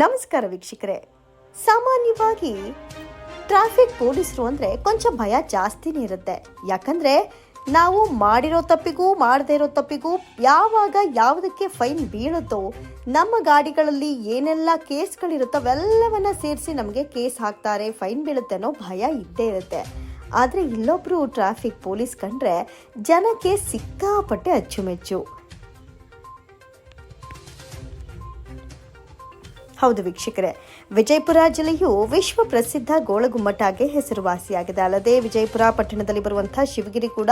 ನಮಸ್ಕಾರ ವೀಕ್ಷಕರೇ. ಸಾಮಾನ್ಯವಾಗಿ ಟ್ರಾಫಿಕ್ ಪೊಲೀಸರು ಅಂದರೆ ಕೊಂಚ ಭಯ ಜಾಸ್ತಿನೇ ಇರುತ್ತೆ. ಯಾಕಂದರೆ ನಾವು ಮಾಡಿರೋ ತಪ್ಪಿಗೂ ಮಾಡದೇ ಇರೋ ತಪ್ಪಿಗೂ ಯಾವಾಗ ಯಾವುದಕ್ಕೆ ಫೈನ್ ಬೀಳುತ್ತೋ, ನಮ್ಮ ಗಾಡಿಗಳಲ್ಲಿ ಏನೆಲ್ಲ ಕೇಸ್ಗಳಿರುತ್ತೋ ಅವೆಲ್ಲವನ್ನ ಸೇರಿಸಿ ನಮಗೆ ಕೇಸ್ ಹಾಕ್ತಾರೆ ಫೈನ್ ಬೀಳುತ್ತೆ ಅನ್ನೋ ಭಯ ಇದ್ದೇ ಇರುತ್ತೆ. ಆದರೆ ಇಲ್ಲೊಬ್ಬರು ಟ್ರಾಫಿಕ್ ಪೊಲೀಸ್ ಕಂಡ್ರೆ ಜನಕ್ಕೆ ಸಿಕ್ಕಾಪಟ್ಟೆ ಅಚ್ಚುಮೆಚ್ಚು. ಹೌದು ವೀಕ್ಷಕರೇ. ವಿಜಯಪುರ ಜಿಲ್ಲೆಯು ವಿಶ್ವ ಪ್ರಸಿದ್ಧ ಗೋಳಗುಮ್ಮಟಾಗೆ ಹೆಸರುವಾಸಿಯಾಗಿದೆ. ಅಲ್ಲದೆ ವಿಜಯಪುರ ಪಟ್ಟಣದಲ್ಲಿ ಬರುವಂತಹ ಶಿವಗಿರಿ ಕೂಡ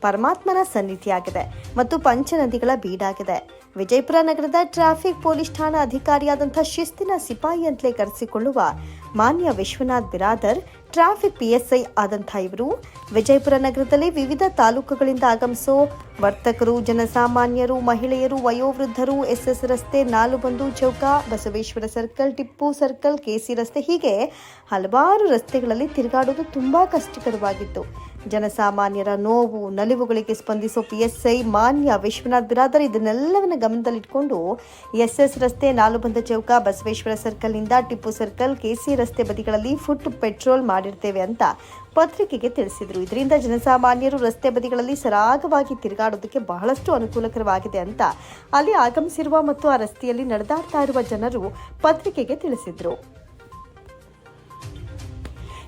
ಪರಮಾತ್ಮನ ಸನ್ನಿಧಿಯಾಗಿದೆ ಮತ್ತು ಪಂಚನದಿಗಳ ಬೀಡಾಗಿದೆ. ವಿಜಯಪುರ ನಗರದ ಟ್ರಾಫಿಕ್ ಪೊಲೀಸ್ ಠಾಣಾ ಅಧಿಕಾರಿಯಾದಂಥ ಶಿಸ್ತಿನ ಸಿಪಾಯಿ ಅಂತಲೇ ಕರೆಸಿಕೊಳ್ಳುವ ಮಾನ್ಯ ವಿಶ್ವನಾಥ್ ಬಿರಾದರ್ ಟ್ರಾಫಿಕ್ ಪಿಎಸ್ಐ ಆದಂಥ ಇವರು ವಿಜಯಪುರ ನಗರದಲ್ಲಿ ವಿವಿಧ ತಾಲೂಕುಗಳಿಂದ ಆಗಮಿಸೋ ವರ್ತಕರು, ಜನಸಾಮಾನ್ಯರು, ಮಹಿಳೆಯರು, ವಯೋವೃದ್ಧರು, ಎಸ್ಎಸ್ ರಸ್ತೆ, ನಾಲುಬಂದು ಚೌಕ, Basaveshwara circle, Tipu circle K C ರಸ್ತೆ ಹೀಗೆ ಹಲವಾರು ರಸ್ತೆಗಳಲ್ಲಿ ತಿರುಗಾಡೋದು ತುಂಬಾ ಕಷ್ಟಕರವಾಗಿತ್ತು. ಜನಸಾಮಾನ್ಯರ ನೋವು, ನಲಿವುಗಳಿಗೆ ಸ್ಪಂದಿಸೋ ಐ ಮಾನ್ಯ ವಿಶ್ವನಾಥ್ ಬಿರಾದರ್ ಇದನ್ನೆಲ್ಲವನ್ನ ಗಮನದಲ್ಲಿಟ್ಕೊಂಡು ಎಸ್ ರಸ್ತೆ ನಾಲುಬಂದ ಚೌಕ, ಬಸವೇಶ್ವರ ಸರ್ಕಲ್ನಿಂದ ಟಿಪ್ಪು ಸರ್ಕಲ್ ಕೆಸಿ ರಸ್ತೆ ಬದಿಗಳಲ್ಲಿ ಫುಟ್ ಪೆಟ್ರೋಲ್ ಮಾಡಿರ್ತೇವೆ ಅಂತ ಪತ್ರಿಕೆಗೆ ತಿಳಿಸಿದರು. ಇದರಿಂದ ಜನಸಾಮಾನ್ಯರು ರಸ್ತೆ ಬದಿಗಳಲ್ಲಿ ಸರಾಗವಾಗಿ ತಿರುಗಾಡೋದಕ್ಕೆ ಬಹಳಷ್ಟು ಅನುಕೂಲಕರವಾಗಿದೆ ಅಂತ ಅಲ್ಲಿ ಆಗಮಿಸಿರುವ ಮತ್ತು ಆ ರಸ್ತೆಯಲ್ಲಿ ನಡೆದಾಡ್ತಾ ಇರುವ ಜನರು ಪತ್ರಿಕೆಗೆ ತಿಳಿಸಿದರು.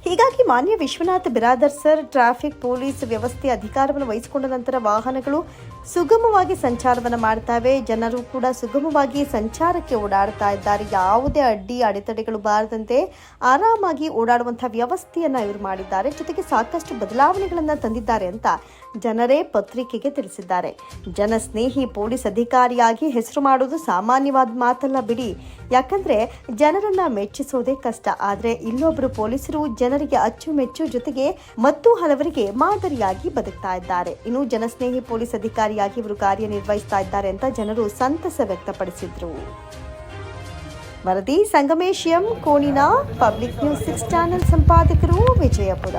ಹೀಗಾಗಿ ಮಾನ್ಯ Vishwanath Biradar sir, traffic police ವ್ಯವಸ್ಥೆ ಅಧಿಕಾರವನ್ನು ವಹಿಸಿಕೊಂಡ ನಂತರ ವಾಹನಗಳು ಸುಗಮವಾಗಿ ಸಂಚಾರವನ್ನು ಮಾಡ್ತವೆ. ಜನರು ಕೂಡ ಸುಗಮವಾಗಿ ಸಂಚಾರಕ್ಕೆ ಓಡಾಡ್ತಾ ಇದ್ದಾರೆ. ಯಾವುದೇ ಅಡ್ಡಿ, ಅಡೆತಡೆಗಳು ಬಾರದಂತೆ ಆರಾಮಾಗಿ ಓಡಾಡುವಂಥ ವ್ಯವಸ್ಥೆಯನ್ನು ಇವರು ಮಾಡಿದ್ದಾರೆ. ಜೊತೆಗೆ ಸಾಕಷ್ಟು ಬದಲಾವಣೆಗಳನ್ನು ತಂದಿದ್ದಾರೆ ಅಂತ ಜನರೇ ಪತ್ರಿಕೆಗೆ ತಿಳಿಸಿದ್ದಾರೆ. ಜನಸ್ನೇಹಿ ಪೊಲೀಸ್ ಅಧಿಕಾರಿಯಾಗಿ ಹೆಸರು ಮಾಡೋದು ಸಾಮಾನ್ಯವಾದ ಮಾತಲ್ಲ ಬಿಡಿ. ಯಾಕಂದ್ರೆ ಜನರನ್ನು ಮೆಚ್ಚಿಸೋದೇ ಕಷ್ಟ. ಆದರೆ ಇಲ್ಲೊಬ್ಬರು ಪೊಲೀಸರು ಜನರಿಗೆ ಅಚ್ಚುಮೆಚ್ಚು ಜೊತೆಗೆ ಮತ್ತು ಹಲವರಿಗೆ ಮಾದರಿಯಾಗಿ ಬದುಕ್ತಾ ಇದ್ದಾರೆ. ಇನ್ನು ಜನಸ್ನೇಹಿ ಪೊಲೀಸ್ ಅಧಿಕಾರಿಯಾಗಿ ಇವರು ಕಾರ್ಯನಿರ್ವಹಿಸ್ತಾ ಇದ್ದಾರೆ ಅಂತ ಜನರು ಸಂತಸ ವ್ಯಕ್ತಪಡಿಸಿದ್ರು. ವರದಿ ಸಂಗಮೇಶ್ ಎಂ ಕೋಣಿನ ಪಬ್ಲಿಕ್ ನ್ಯೂಸ್ ಸಿಕ್ಸ್ ಚಾನೆಲ್ ಸಂಪಾದಕರು ವಿಜಯಪುರ.